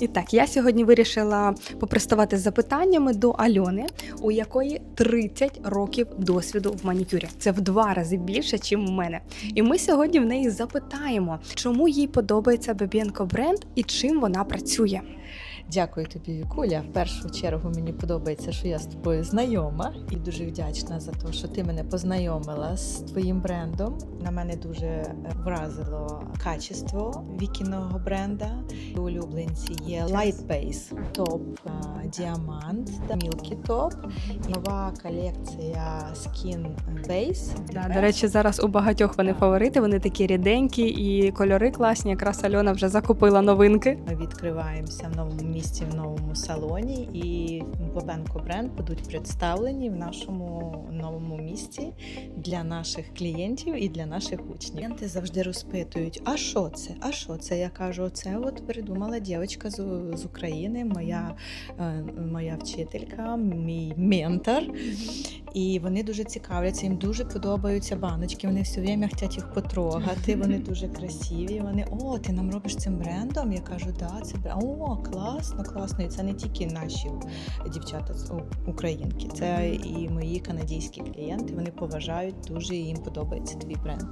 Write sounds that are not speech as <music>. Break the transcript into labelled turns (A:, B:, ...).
A: І так, я сьогодні вирішила поприставати з запитаннями до Альони, у якої 30 років досвіду в манікюрі. Це в два рази більше, ніж у мене. І ми сьогодні в неї запитаємо, чому їй подобається Бебєнко бренд і чим вона працює.
B: Дякую тобі, Вікуля. В першу чергу мені подобається, що я з тобою знайома, і дуже вдячна за те, що ти мене познайомила з твоїм брендом. На мене дуже е, вразило качество вікіного бренда. Улюбленці є Light Base, топ е, діамант, Milky Top, нова колекція Skin Base.
A: Да, до речі, зараз у багатьох вони фаворити, вони такі ріденькі і кольори класні. Якраз Альона вже закупила новинки.
B: Ми відкриваємося в новому місці, в новому салоні, і Бобенко бренд будуть представлені в нашому новому місці для наших клієнтів і для наших учнів. Клієнти завжди розпитують: а що це? А що це? Я кажу, це от придумала дівчинка з, з України, моя, е, моя вчителька, мій ментор. І вони дуже цікавляться, їм дуже подобаються баночки. Вони все время хочуть їх потрогати. Вони <laughs> дуже красиві. Вони о, ти нам робиш цим брендом. Я кажу, да, це бренд. О, класно, класно. І це не тільки наші дівчата з- українки, це і мої канадські клієнти. Вони поважають дуже і їм подобається твій бренд.